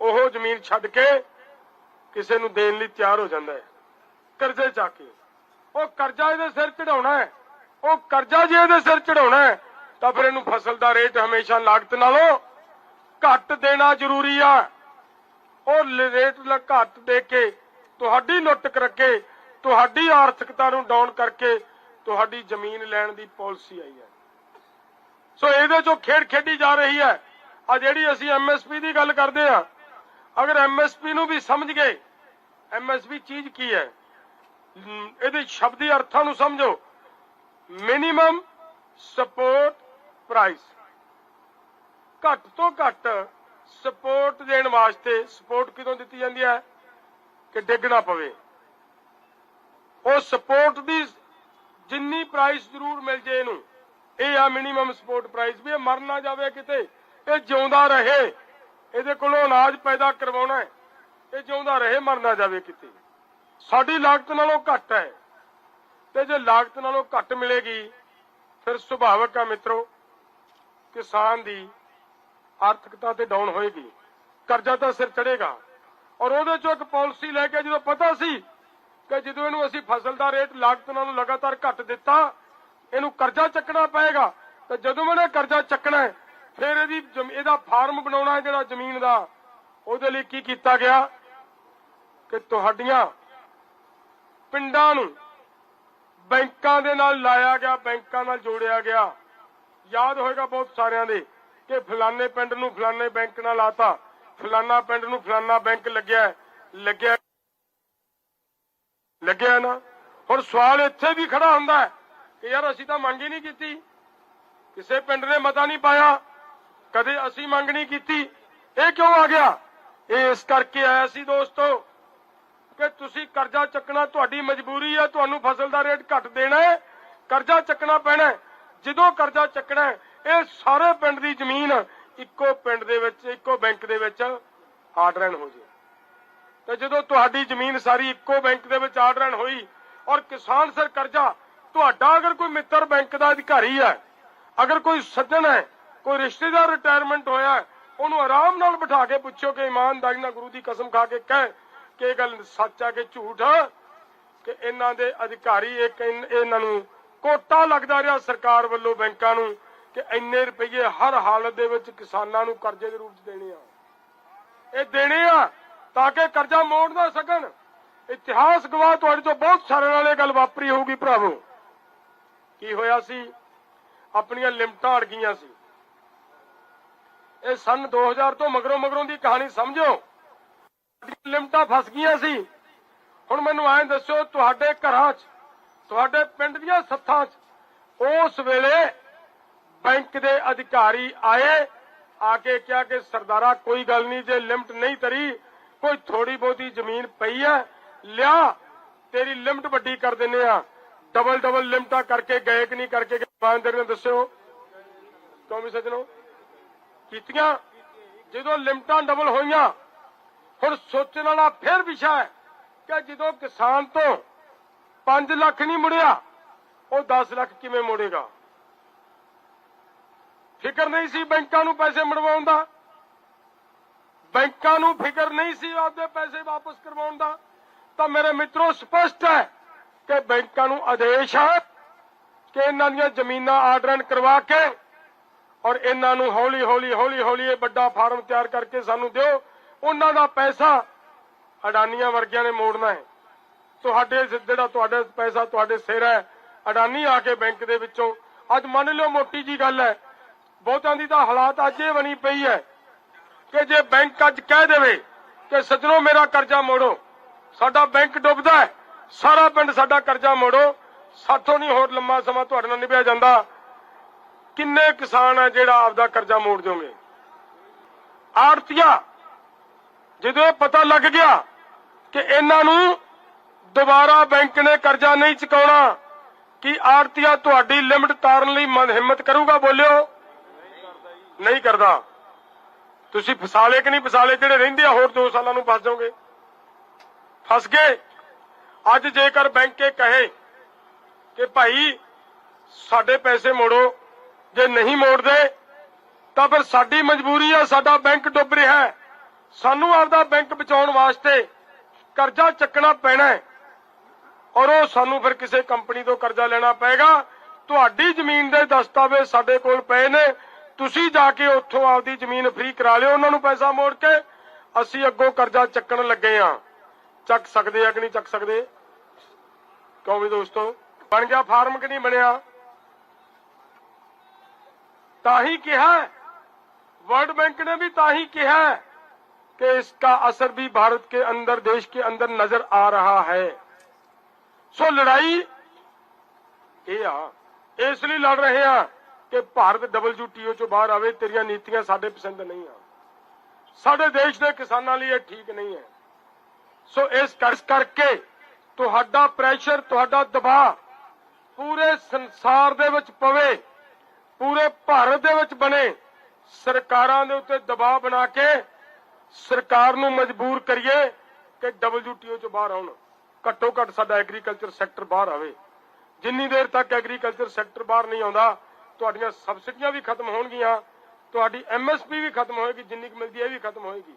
ਉਹ ਜ਼ਮੀਨ ਛੱਡ ਕੇ ਕਿਸੇ ਨੂੰ ਦੇਣ ਲਈ ਤਿਆਰ ਹੋ ਜਾਂਦਾ ਹੈ। ਕਰਜ਼ੇ ਚੱਕ ਕੇ। ਉਹ ਕਰਜ਼ਾ ਇਹਦੇ ਸਿਰ ਚੜਾਉਣਾ ਹੈ। ਉਹ ਕਰਜ਼ਾ ਜੇ ਇਹਦੇ ਸਿਰ ਚੜਾਉਣਾ ਹੈ, ਤਾਂ ਫਿਰ ਇਹਨੂੰ ਫਸਲ ਦਾ ਰੇਟ ਹਮੇਸ਼ਾ ਲਾਗਤ ਨਾਲੋਂ ਘੱਟ ਦੇਣਾ ਜ਼ਰੂਰੀ ਆ। ਉਹ ਰੇਟ ਘੱਟ ਦੇ ਕੇ ਤੁਹਾਡੀ ਲੁੱਟ ਕਰਕੇ, ਤੁਹਾਡੀ ਆਰਥਿਕਤਾ ਨੂੰ ਡਾਊਨ ਕਰਕੇ ਤੁਹਾਡੀ ਜ਼ਮੀਨ ਲੈਣ ਦੀ ਪਾਲਿਸੀ ਆਈ ਹੈ। ਸੋ ਇਹਦੇ ਚੋਂ ਖੇਡ ਖੇਡੀ ਜਾ ਰਹੀ ਹੈ। ਆ ਜਿਹੜੀ ਅਸੀਂ ਐਮਐਸਪੀ ਦੀ ਗੱਲ ਕਰਦੇ ਆ ਅਗਰ ਐਮਐਸਪੀ ਨੂੰ ਵੀ ਸਮਝ ਗਏ ਐਮਐਸਪੀ ਚੀਜ਼ ਕੀ ਹੈ? ਇਹਦੇ ਸ਼ਬਦੀ ਅਰਥਾਂ ਨੂੰ ਸਮਝੋ। ਮਿਨੀਮਮ ਸਪੋਰਟ ਪ੍ਰਾਈਸ ਘੱਟ ਤੋਂ ਘੱਟ ਸਪੋਰਟ ਦੇਣ ਵਾਸਤੇ ਸਪੋਰਟ ਕਿਦੋਂ ਦਿੱਤੀ ਜਾਂਦੀ ਹੈ? ਕਿ ਡਿੱਗਣਾ ਪਵੇ। ਉਹ ਸਪੋਰਟ ਦੀ ਜਿੰਨੀ ਪ੍ਰਾਈਸ ਜ਼ਰੂਰ ਮਿਲ ਜੇ ਇਹਨੂੰ। ਇਹ ਆ ਮਿਨੀਮਮ ਸਪੋਰਟ ਪ੍ਰਾਈਸ ਵੀ ਇਹ ਮਰ ਨਾ ਜਾਵੇ ਕਿਤੇ। ਇਹ ਜਿਉਂਦਾ ਰਹੇ। ਇਹਦੇ ਕੋਲੋਂ ਅਨਾਜ ਪੈਦਾ ਕਰਵਾਉਣਾ ਹੈ। ਇਹ ਜਿਉਂਦਾ ਰਹੇ, ਮਰ ਨਾ ਜਾਵੇ ਕਿਤੇ। ਸਾਡੀ ਲਾਗਤ ਨਾਲੋਂ ਘੱਟ ਹੈ। ਤੇ ਜੇ ਲਾਗਤ ਨਾਲੋਂ ਘੱਟ ਮਿਲੇਗੀ, ਫਿਰ ਸੁਭਾਵਕ ਆ ਮਿੱਤਰੋ, ਕਿਸਾਨ ਦੀ ਆਰਥਿਕਤਾ ਤੇ ਡਾਊਨ ਹੋਏਗੀ। ਕਰਜ਼ਾ ਤਾਂ ਸਿਰ ਚੜੇਗਾ ਔਰ ਉਹਦੇ ਚੋਂ ਇੱਕ ਪਾਲਿਸੀ ਲੈ ਕੇ ਜਦੋਂ ਪਤਾ ਸੀ ਕਿ ਜਦੋਂ ਇਹਨੂੰ ਅਸੀਂ ਫਸਲ ਦਾ ਰੇਟ ਲਾਗਤ ਨਾਲੋਂ ਲਗਾਤਾਰ ਘੱਟ ਦਿੱਤਾ, ਇਹਨੂੰ ਕਰਜ਼ਾ ਚੱਕਣਾ ਪਏਗਾ। ਤੇ ਜਦੋਂ ਇਹਨੇ ਕਰਜ਼ਾ ਚੱਕਣਾ ਹੈ, ਫਿਰ ਇਹਦੀ ਇਹਦਾ ਫਾਰਮ ਬਣਾਉਣਾ ਜਿਹੜਾ ਜ਼ਮੀਨ ਦਾ। ਉਹਦੇ ਲਈ ਕੀ ਕੀਤਾ ਗਿਆ ਕਿ ਤੁਹਾਡੀਆਂ ਪਿੰਡਾਂ ਨੂੰ ਬੈਂਕਾਂ ਦੇ ਨਾਲ ਲਾਇਆ ਗਿਆ, ਬੈਂਕਾਂ ਨਾਲ ਜੋੜਿਆ ਗਿਆ। ਯਾਦ ਹੋਏਗਾ ਬਹੁਤ ਸਾਰਿਆਂ ਦੇ ਕਿ ਫਲਾਣੇ ਪਿੰਡ ਨੂੰ ਫਲਾਣੇ ਬੈਂਕ ਨਾਲ ਲਾਤਾ, ਫਲਾਣਾ ਪਿੰਡ ਨੂੰ ਫਲਾਣਾ ਬੈਂਕ ਲੱਗਿਆ ਲੱਗਿਆ ਲੱਗਿਆ ਨਾ। ਹੁਣ ਸਵਾਲ ਇੱਥੇ ਵੀ ਖੜਾ ਹੁੰਦਾ ਹੈ ਕਿ ਯਾਰ ਅਸੀਂ ਤਾਂ ਮੰਗ ਹੀ ਨਹੀਂ ਕੀਤੀ। ਕਿਸੇ ਪਿੰਡ ਨੇ ਮਤਾ ਨਹੀਂ ਪਾਇਆ। ਕਦੇ ਅਸੀਂ ਮੰਗ ਨਹੀਂ ਕੀਤੀ। ਇਹ ਕਿਉਂ ਆ ਗਿਆ? ਇਹ ਇਸ ਕਰਕੇ ਆਇਆ ਸੀ ਦੋਸਤੋ ਕਿ ਤੁਸੀਂ ਕਰਜ਼ਾ ਚੱਕਣਾ ਤੁਹਾਡੀ ਮਜਬੂਰੀ ਹੈ, ਤੁਹਾਨੂੰ ਫਸਲ ਦਾ ਰੇਟ ਘੱਟ ਦੇਣਾ ਹੈ। ਕਰਜ਼ਾ ਚੱਕਣਾ ਪੈਣਾ ਜਦੋਂ ਕਰਜ਼ਾ ਚੱਕਣਾ ਇਹ ਸਾਰੇ ਪਿੰਡ ਦੀ ਜ਼ਮੀਨ ਇੱਕੋ ਪਿੰਡ ਦੇ ਵਿੱਚ, ਇੱਕੋ ਬੈਂਕ ਦੇ ਵਿੱਚ ਆਰਡਰਨ ਹੋ ਜੇ ਤੇ ਜਦੋਂ ਤੁਹਾਡੀ ਜ਼ਮੀਨ ਸਾਰੀ ਇੱਕੋ ਬੈਂਕ ਦੇ ਵਿੱਚ ਆਰਡਰਨ ਹੋਈ ਔਰ ਕਿਸਾਨ ਸਰ ਕਰਜ਼ਾ, ਤੁਹਾਡਾ ਅਗਰ ਕੋਈ ਮਿੱਤਰ ਬੈਂਕ ਦਾ ਅਧਿਕਾਰੀ ਹੈ, ਅਗਰ ਕੋਈ ਸੱਜਣ ਹੈ, ਕੋਈ ਰਿਸ਼ਤੇਦਾਰ ਰਿਟਾਇਰਮੈਂਟ ਹੋਇਆ ਉਹਨੂੰ ਆਰਾਮ ਨਾਲ ਬਿਠਾ ਕੇ ਪੁੱਛੋ ਕਿ ਇਮਾਨਦਾਰੀ ਨਾਲ ਗੁਰੂ ਦੀ ਕਸਮ ਖਾ ਕੇ ਕਹਿ ਕਿ ਇਹ ਗੱਲ ਸੱਚ ਆ ਕਿ ਝੂਠ ਆ ਕਿ ਇਹਨਾਂ ਦੇ ਅਧਿਕਾਰੀ ਇੱਕ ਇਹਨਾਂ ਨੂੰ ਕੋਟਾ ਲੱਗਦਾ ਰਿਹਾ ਸਰਕਾਰ ਵੱਲੋਂ ਬੈਂਕਾਂ ਨੂੰ ਕਿ ਇੰਨੇ ਰੁਪਏ ਹਰ ਹਾਲਤ ਦੇ ਵਿੱਚ ਕਿਸਾਨਾਂ ਨੂੰ ਕਰਜ਼ੇ ਦੇ ਰੂਪ 'ਚ ਦੇਣੇ ਆ। ਇਹ ਦੇਣੇ ਆ ਤਾਂ ਕਿ ਕਰਜ਼ਾ ਮੋੜ ਨਾ ਸਕਣ। ਇਤਿਹਾਸ ਗਵਾਹ ਤੁਹਾਡੇ ਤੋਂ ਬਹੁਤ ਸਾਰਿਆਂ ਨਾਲ ਇਹ ਗੱਲ ਵਾਪਰੀ ਹੋਊਗੀ ਭਰਾਵੋ। ਕੀ ਹੋਇਆ ਸੀ? ਆਪਣੀਆਂ ਲਿਮਟਾਂ ਅੜ ਗਈਆਂ ਸੀ। ਇਹ ਸਨ 2000 ਤੋਂ ਮਗਰੋਂ ਮਗਰੋਂ ਦੀ ਕਹਾਣੀ ਸਮਝੋ। ਸਾਡੀਆਂ ਲਿਮਟਾਂ ਫਸ ਗਈਆਂ ਸੀ। ਹੁਣ ਮੈਨੂੰ ਐਂ ਦੱਸੋ ਤੁਹਾਡੇ ਘਰਾਂ 'ਚ, ਤੁਹਾਡੇ ਪਿੰਡ ਦੀਆਂ ਸੱਥਾਂ 'ਚ ਉਸ ਵੇਲੇ ਬੈਂਕ ਦੇ ਅਧਿਕਾਰੀ ਆਏ, ਆ ਕੇ ਕਿਹਾ ਕਿ ਸਰਦਾਰਾ, ਕੋਈ ਗੱਲ ਨਹੀਂ, ਜੇ ਲਿਮਟ ਨਹੀਂ ਤਰੀ ਕੋਈ ਥੋੜੀ ਬਹੁਤੀ ਜ਼ਮੀਨ ਪਈ ਹੈ ਲਿਆ, ਤੇਰੀ ਲਿਮਟ ਵੱਡੀ ਕਰ ਦਿੰਨੇ ਆ। ਡਬਲ ਡਬਲ ਲਿਮਟਾਂ ਕਰਕੇ ਗਏ ਕਿ ਨਹੀਂ ਕਰਕੇ ਗਏ ਇਮਾਨਦਾਰੀ ਦੱਸਿਓ। ਕਿਉਂ ਵੀ ਸੱਜਣੋ? ਕੀਤੀਆਂ, ਜਦੋਂ ਲਿਮਟਾਂ ਡਬਲ ਹੋਈਆਂ, ਹੁਣ ਸੋਚਣ ਵਾਲਾ ਫਿਰ ਵਿਸ਼ਾ ਹੈ ਕਿ ਜਦੋਂ ਕਿਸਾਨ ਤੋਂ 5 ਲੱਖ ਨਹੀਂ ਮੁੜਿਆ, ਉਹ 10 ਲੱਖ ਕਿਵੇਂ ਮੁੜੇਗਾ? ਫਿਕਰ ਨਹੀਂ ਸੀ ਬੈਂਕਾਂ ਨੂੰ ਪੈਸੇ ਮੜਵਾਉਣ ਦਾ। ਬੈਂਕਾਂ ਨੂੰ ਫਿਕਰ ਨਹੀਂ ਸੀ ਆਪਦੇ ਪੈਸੇ ਵਾਪਸ ਕਰਵਾਉਣ ਦਾ। ਤਾਂ ਮੇਰੇ ਮਿੱਤਰੋ, ਸਪਸ਼ਟ ਹੈ ਕਿ ਬੈਂਕਾਂ ਨੂੰ ਆਦੇਸ਼ ਹੈ ਕਿ ਇਹਨਾਂ ਦੀਆਂ ਜ਼ਮੀਨਾਂ ਆਰਡਰਨ ਕਰਵਾ ਕੇ ਔਰ ਇਹਨਾਂ ਨੂੰ ਹੌਲੀ ਹੌਲੀ ਹੌਲੀ ਹੌਲੀ ਇਹ ਵੱਡਾ ਫਾਰਮ ਤਿਆਰ ਕਰਕੇ ਸਾਨੂੰ ਦਿਓ। ਉਹਨਾਂ ਦਾ ਪੈਸਾ ਅਡਾਨੀਆਂ ਵਰਗਿਆਂ ਨੇ ਮੋੜਨਾ ਹੈ। ਤੁਹਾਡੇ ਜਿਹੜਾ ਤੁਹਾਡਾ ਪੈਸਾ ਤੁਹਾਡੇ ਸਿਰ ਹੈ, ਅਡਾਨੀ ਆ ਕੇ ਬੈਂਕ ਦੇ ਵਿੱਚੋਂ। ਅੱਜ ਮੰਨ ਲਿਓ ਮੋਟੀ ਜੀ ਗੱਲ ਹੈ ਬਹੁਤਾਂ ਦੀ ਤਾਂ ਹਾਲਾਤ ਅੱਜ ਇਹ ਬਣੀ ਪਈ ਹੈ ਕਿ ਜੇ ਬੈਂਕ ਅੱਜ ਕਹਿ ਦੇਵੇ ਕਿ ਸੱਜਣੋ ਮੇਰਾ ਕਰਜ਼ਾ ਮੋੜੋ, ਸਾਡਾ ਬੈਂਕ ਡੁੱਬਦਾ ਹੈ, ਸਾਰਾ ਪਿੰਡ ਸਾਡਾ ਕਰਜ਼ਾ ਮੋੜੋ, ਸਾਥੋਂ ਨਹੀਂ ਹੋਰ ਲੰਮਾ ਸਮਾਂ ਤੁਹਾਡੇ ਨਾਲ ਨਿਭਿਆ ਜਾਂਦਾ। ਕਿੰਨੇ ਕਿਸਾਨ ਆ ਜਿਹੜਾ ਆਪਦਾ ਕਰਜ਼ਾ ਮੋੜ ਦਿਓਗੇ ਆੜਤੀਆ, ਜਦੋਂ ਇਹ ਪਤਾ ਲੱਗ ਗਿਆ ਕਿ ਇਹਨਾਂ ਨੂੰ ਦੁਬਾਰਾ ਬੈਂਕ ਨੇ ਕਰਜ਼ਾ ਨਹੀਂ ਚੁਕਾਉਣਾ, ਕਿ ਆੜਤੀਆ ਤੁਹਾਡੀ ਲਿਮਟ ਤਾਰਨ ਲਈ ਮਨ ਹਿੰਮਤ ਕਰੂਗਾ? ਬੋਲਿਓ। ਨਹੀਂ ਕਰਦਾ। ਤੁਸੀਂ ਫਸਾਲੇ ਕਿ ਨਹੀਂ ਫਸਾਲੇ? ਜਿਹੜੇ ਰਹਿੰਦੇ ਆ, ਹੋਰ 2 ਸਾਲਾਂ ਨੂੰ ਫਸ ਜਾਓਗੇ। ਫਸ ਗਏ। ਅੱਜ ਜੇਕਰ ਬੈਂਕ ਕਹੇ ਕਿ ਭਾਈ, ਸਾਡੇ ਪੈਸੇ ਮੋੜੋ, ਜੇ ਨਹੀਂ ਮੋੜਦੇ, ਤਾਂ ਫਿਰ ਸਾਡੀ ਮਜਬੂਰੀ ਆ, ਸਾਡਾ ਬੈਂਕ ਡੁੱਬ ਰਿਹਾ ਹੈ। ਸਾਨੂੰ ਆਪਦਾ ਬੈਂਕ ਬਚਾਉਣ ਵਾਸਤੇ ਕਰਜ਼ਾ ਚੱਕਣਾ ਪੈਣਾ ਹੈ। ਔਰ ਉਹ ਸਾਨੂੰ ਫਿਰ ਕਿਸੇ ਕੰਪਨੀ ਤੋਂ ਕਰਜ਼ਾ ਲੈਣਾ ਪਏਗਾ। ਤੁਹਾਡੀ ਜ਼ਮੀਨ ਦੇ ਦਸਤਾਵੇਜ਼ ਸਾਡੇ ਕੋਲ ਪਏ ਨੇ। ਤੁਸੀਂ ਜਾ ਕੇ ਉੱਥੋਂ ਆਪਦੀ ਜ਼ਮੀਨ ਫ੍ਰੀ ਕਰਾ ਲਿਓ ਉਹਨਾਂ ਨੂੰ ਪੈਸਾ ਮੋੜ ਕੇ ਅਸੀਂ ਅੱਗੋਂ ਕਰਜ਼ਾ ਚੱਕਣ ਲੱਗੇ ਆ ਚੱਕ ਸਕਦੇ ਆ ਕਿ ਨਹੀਂ ਚੱਕ ਸਕਦੇ ਕਹੋ ਵੀ ਦੋਸਤੋ ਬਣ ਗਿਆ ਫਾਰਮ ਕਿ ਨਹੀਂ ਬਣਿਆ ਤਾਂ ਹੀ ਕਿਹਾ वर्ल्ड बैंक ने भी ताही किया है कि इसका असर भी भारत के अंदर देश के अंदर नजर आ रहा है ਸੋ ਲੜਾਈ ਇਹ ਆ ਇਸ ਲਈ ਲੜ ਰਹੇ ਆ ਕਿ ਭਾਰਤ WTO ਚੋਂ ਬਾਹਰ ਆਵੇ, ਤੇਰੀਆਂ ਨੀਤੀਆਂ ਸਾਡੇ ਪਸੰਦ ਨਹੀਂ ਆ। ਸਾਡੇ ਦੇਸ਼ ਦੇ ਕਿਸਾਨਾਂ ਲਈ ਇਹ ਠੀਕ ਨਹੀਂ ਹੈ। ਸੋ ਇਸ ਕਰ- ਕਰਕੇ ਤੁਹਾਡਾ ਪ੍ਰੈਸ਼ਰ ਤੁਹਾਡਾ ਦਬਾਅ ਪੂਰੇ ਸੰਸਾਰ ਦੇ ਵਿੱਚ ਪਵੇ, ਪੂਰੇ ਭਾਰਤ ਦੇ ਵਿੱਚ ਬਣੇ। ਸਰਕਾਰਾਂ ਦੇ ਉੱਤੇ ਦਬਾਅ ਬਣਾ ਕੇ ਸਰਕਾਰ ਨੂੰ ਮਜਬੂਰ ਕਰੀਏ ਕਿ WTO ਚੋਂ ਬਾਹਰ ਆਉਣ। ਘੱਟੋ ਘੱਟ ਸਾਡਾ ਐਗਰੀਕਲਚਰ ਸੈਕਟਰ ਬਾਹਰ ਆਵੇ। ਜਿੰਨੀ ਦੇਰ ਤੱਕ ਐਗਰੀਕਲਚਰ ਸੈਕਟਰ ਬਾਹਰ ਨਹੀਂ ਆਉਂਦਾ ਤੁਹਾਡੀਆਂ ਸਬਸਿਡੀਆਂ ਵੀ ਖਤਮ ਹੋਣਗੀਆਂ, ਤੁਹਾਡੀ ਐਮਐਸਪੀ ਵੀ ਖਤਮ ਹੋਏਗੀ, ਜਿੰਨੀ ਕੁ ਮਿਲਦੀ ਹੈ ਇਹ ਵੀ ਖਤਮ ਹੋਏਗੀ।